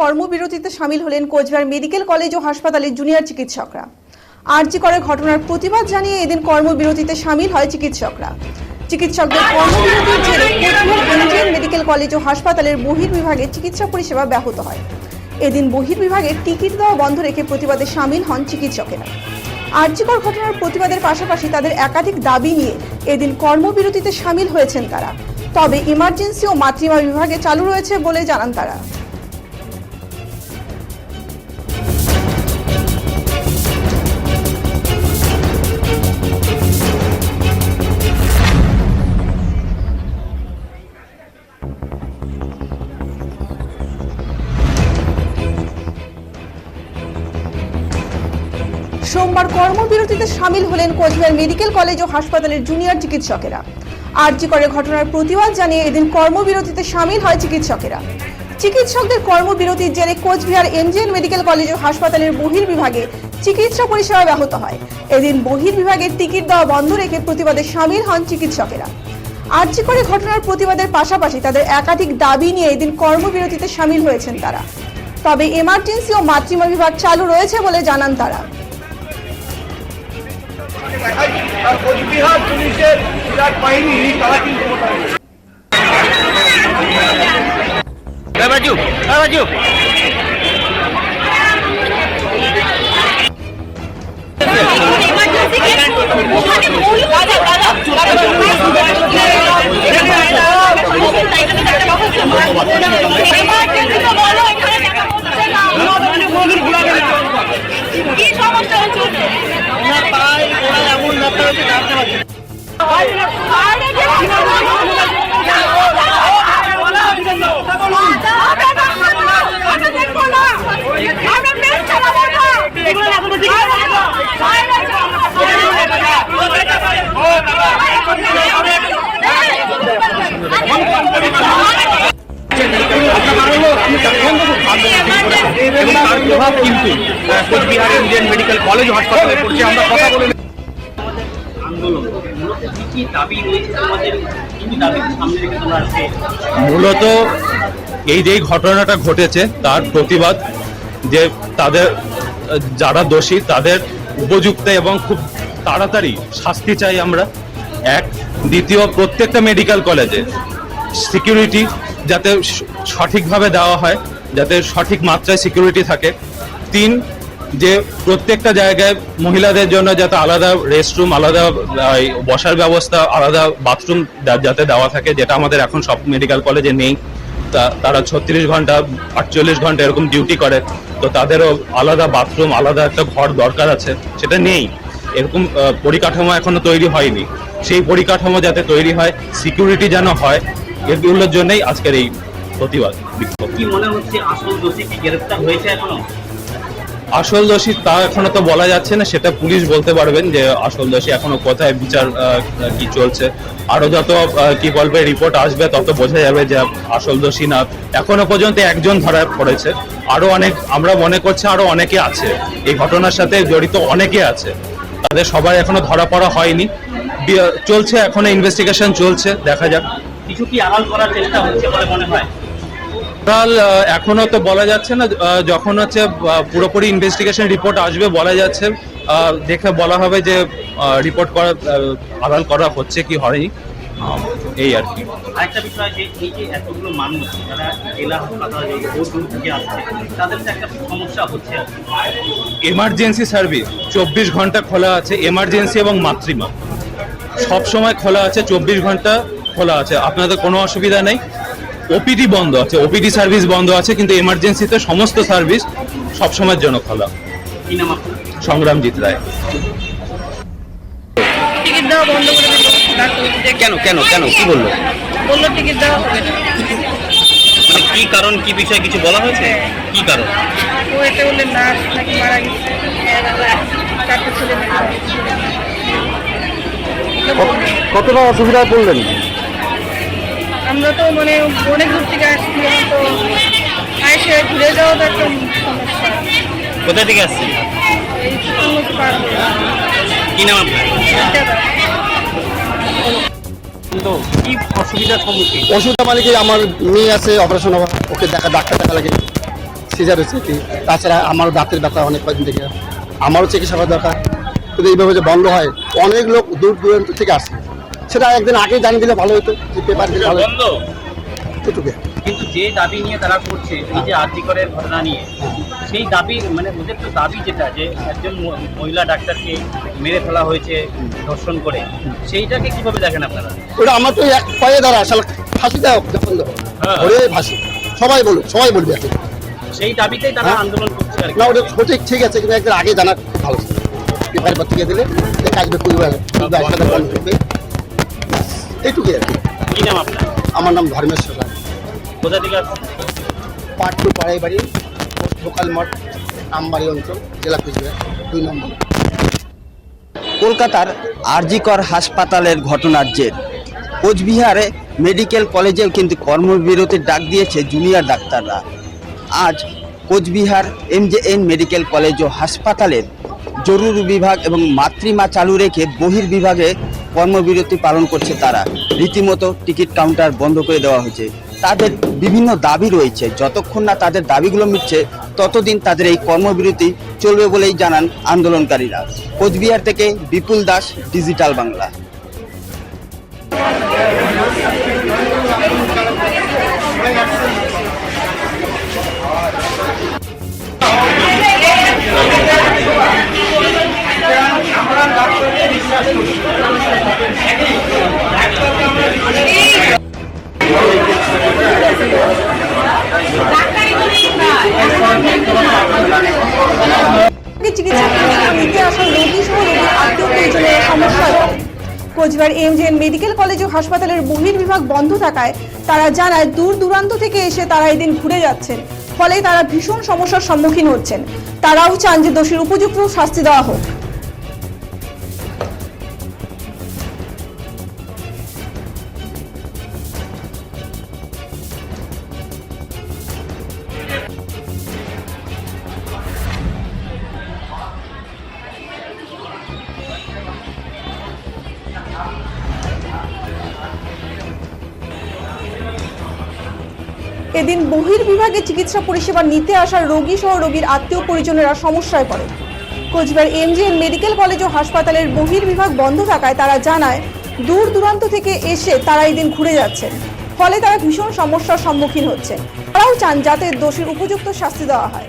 কর্মবিরতিতে সামিল হলেন Cooch Behar medical college ও হাসপাতালের জুনিয়র চিকিৎসকরা। আরজি করে ঘটনার প্রতিবাদ জানিয়ে এদিন কর্মবিরতিতে সামিল হয় চিকিৎসকরা। চিকিৎসকদের কর্মবিরতির জেরে কোচবিহার মেডিকেল কলেজ ও হাসপাতালের বহির্বিভাগে চিকিৎসা পরিষেবা ব্যাহত হয়। এদিন বহির্বিভাগে টিকিট দেওয়া বন্ধ রেখে প্রতিবাদে সামিল হন চিকিৎসকেরা। আর্যিকর ঘটনার প্রতিবাদের পাশাপাশি তাদের একাধিক দাবি নিয়ে এদিন কর্মবিরতিতে সামিল হয়েছেন তারা। তবে ইমার্জেন্সি ও মাতৃমা বিভাগে চালু রয়েছে বলে জানান তারা। সোমবার কর্মবিরতিতে সামিল হলেন কোচবিহার মেডিকেল কলেজ ও হাসপাতালের জুনিয়র চিকিৎসকেরা। আরজি করে ঘটনার প্রতিবাদ জানিয়ে এদিন কর্মবিরতিতে সামিল হয় চিকিৎসকেরা। চিকিৎসকদের কর্মবিরতির জেরে কোচবিহার এমজিএন মেডিকেল কলেজ ও হাসপাতালের বহির্বিভাগে চিকিৎসা পরিষেবা ব্যাহত হয়। এদিন বহির্বিভাগের টিকিট দেওয়া বন্ধ রেখে প্রতিবাদে সামিল হন চিকিৎসকেরা। আর্জি করে ঘটনার প্রতিবাদের পাশাপাশি তাদের একাধিক দাবি নিয়ে এদিন কর্মবিরতিতে সামিল হয়েছেন তারা। তবে এমার্জেন্সি ও মাতৃমা বিভাগ চালু রয়েছে বলে জানান তারা। আর কোচবিহার পুলিশের বিরাট বাহিনী তারা কিন্তু মোটামুটি হ্যাঁ বাজু হ্যাঁ ইন্ডিয়ান মেডিকেল কলেজ হাসপাতালে পড়ছে। আমরা কথা বলে মূলত এই যে ঘটনাটা ঘটেছে, তার প্রতিবাদ যে তাদের, যারা দোষী, তাদের উপযুক্ত এবং খুব তাড়াতাড়ি শাস্তি চাই আমরা। এক, দ্বিতীয়, প্রত্যেকটা মেডিকেল কলেজে সিকিউরিটি যাতে সঠিকভাবে দেওয়া হয়, যাতে সঠিক মাত্রায় সিকিউরিটি থাকে। তিন যে প্রত্যেকটা জায়গায় মহিলাদের জন্য যাতে আলাদা রেস্টরুম আলাদা বসার ব্যবস্থা, আলাদা বাথরুম যাতে দেওয়া থাকে, যেটা আমাদের এখন সব মেডিকেল কলেজে নেই। তা- তারা ছত্রিশ ঘণ্টা, আটচল্লিশ ঘণ্টা এরকম ডিউটি করে। তো তাদেরও আলাদা বাথরুম আলাদা একটা ঘর দরকার আছে, সেটা নেই। এরকম পরিকাঠামো এখনও তৈরি হয়নি। সেই পরিকাঠামো যাতে তৈরি হয় সিকিউরিটি যেন হয়, এগুলোর জন্যই আজকের এই প্রতিবাদ। বিক্ষোভ কি মনে হচ্ছে আসল দোষী কি গ্রেফতার হয়েছে এখনও? আসল দোষী তা এখনও তো বলা যাচ্ছে না, সেটা পুলিশ বলতে পারবেন যে আসল দোষী এখনও কোথায়, বিচার কি চলছে। আরও যত কি বলবে রিপোর্ট আসবে, তত বোঝা যাবে যে আসল দোষী না। এখনও পর্যন্ত একজন ধরা পড়েছে। আরও অনেক, আমরা মনে করছি আরও অনেকে আছে। এই ঘটনার সাথে জড়িত অনেকে আছে। তাদের সবাই এখনও ধরা পড়া হয়নি। চলছে, এখনও ইনভেস্টিগেশন চলছে, দেখা যাক। কিছু কি আড়াল করার চেষ্টা হচ্ছে বলে মনে হয়? টোটাল এখনও তো বলা যাচ্ছে না যখন হচ্ছে পুরোপুরি ইনভেস্টিগেশন রিপোর্ট আসবে বলা যাচ্ছে দেখে বলা হবে যে রিপোর্ট করা আড়াল করা হচ্ছে কি হয়নি। এই আর কি। আরেকটা বিষয় যে এই যে এতগুলো মানুষ যারা জেলা হাসপাতালে যে দূর থেকে আসছে তাদের তো একটা সমস্যা হচ্ছে এমার্জেন্সি সার্ভিস চব্বিশ ঘণ্টা খোলা আছে এমার্জেন্সি এবং মাতৃমা। সব সময় খোলা আছে চব্বিশ ঘণ্টা খোলা আছে। আপনাদের কোনো অসুবিধা নেই। ওপিডি বন্ধ আছে ওপিডি সার্ভিস বন্ধ আছে কিন্তু এমার্জেন্সিতে সমস্ত সার্ভিস সব সময়ের জন্য খোলা। কি নাম সংগ্রামজিৎ রায়। টিকিট দেওয়া বন্ধ করে দিল। কেন কেন কেন কি বলল? বলল টিকিট দেওয়া হবে না। মানে কি কারণ কি বিষয়ে কিছু বলা হয়েছে? কি কারণ? ও এটা বললে নার্স নাকি মারা গেছে। চারটে ছেলে মেয়ে কতটা অসুবিধায় পড়লেন? আমরা তো মানে অনেক দূর থেকে আসছি তো আইসে ঘুরে যাওয়া তো একটা সমস্যা। কোথা থেকে আসছেন? হয়ে কি নাম আপনার? অসুবিধা মানে কি আমার মেয়ে আছে অপারেশন হবে ওকে দেখা ডাক্তার দেখা লাগে। সিজার হচ্ছে কি? তাছাড়া আমারও দাঁতের ব্যথা অনেক থেকে। আমারও চিকিৎসা করা দরকার। কিন্তু এইভাবে যে বন্ধ হয় অনেক লোক দূর দূরান্ত থেকে আসে। সেটা একদিন আগে জানিয়ে দিলে ভালো হতো যে পেপার দিলে ভালো হতো এটুকু কিন্তু যে দাবি নিয়ে তারা করছে এই যে আর্থিকরের ঘটনা নিয়ে সেই দাবি মানে ওদের তো দাবি যেটা যে একজন মহিলা ডাক্তারকে মেরে ফেলা হয়েছে ধর্ষণ করে সেইটাকে কীভাবে দেখেন আপনারা ওটা আমার তো এক পায়ে দাঁড়া আসলে ফাঁসি দেওয়া যখন হ্যাঁ। ধরে ফাঁসি সবাই বলুক সবাই বলবে এখন সেই দাবিতেই তারা হ্যাঁ। আন্দোলন করছে না ওটা সঠিক ঠিক আছে কিন্তু একদিন আগে জানা ভালো পেপার পত্রিকা দিলে কাজবে পরিবার এইটুকুই আর কি। কি নাম আপনার? আমার নাম ধর্মেশ্বর রায়। কোথা থেকে আসছেন? টু পাড়াই বাড়ি লোকাল মঠ আমবাড়ি অঞ্চল জেলা কুচবিহার দুই নম্বর। কলকাতার আরজিকর হাসপাতালের ঘটনার জের। কোচবিহারে মেডিকেল কলেজেও কিন্তু কর্মবিরতির ডাক দিয়েছে জুনিয়র ডাক্তাররা। আজ কোচবিহার এমজেএন মেডিকেল কলেজ ও হাসপাতালের জরুরি বিভাগ এবং মাতৃমা চালু রেখে বহির বিভাগে কর্মবিরতি পালন করছে তারা। রীতিমতো টিকিট কাউন্টার বন্ধ করে দেওয়া হয়েছে। তাদের বিভিন্ন দাবি রয়েছে। যতক্ষণ না তাদের দাবিগুলো মিটছে, ততদিন তাদের এই কর্মবিরতি চলবে বলেই জানান আন্দোলনকারীরা। কোচবিহার থেকে Bipul Das, digital Bangla. Cooch Behar MJN medical college ও হাসপাতালের বহির্বিভাগ বন্ধ থাকায় তারা জানায় দূর দূরান্ত থেকে এসে তারা এদিন ঘুরে যাচ্ছেন। ফলে তারা ভীষণ সমস্যার সম্মুখীন হচ্ছেন। তারাও চান যে দোষীর উপযুক্ত শাস্তি দেওয়া হোক। এদিন বহির্বিভাগে চিকিৎসা পরিষেবা নিতে আসা রোগী সহ রোগীর আত্মীয় পরিজনেরা সমস্যায় পড়ে। কোচবিহার এমজিএন মেডিকেল কলেজ ও হাসপাতালের বহির্বিভাগ বন্ধ থাকায় তারা জানায়, দূর দূরান্ত থেকে এসে তারা এদিন ঘুরে যাচ্ছেন। ফলে তারা ভীষণ সমস্যার সম্মুখীন হচ্ছে তারাও চান যাতে দোষীর উপযুক্ত শাস্তি দেওয়া হয়।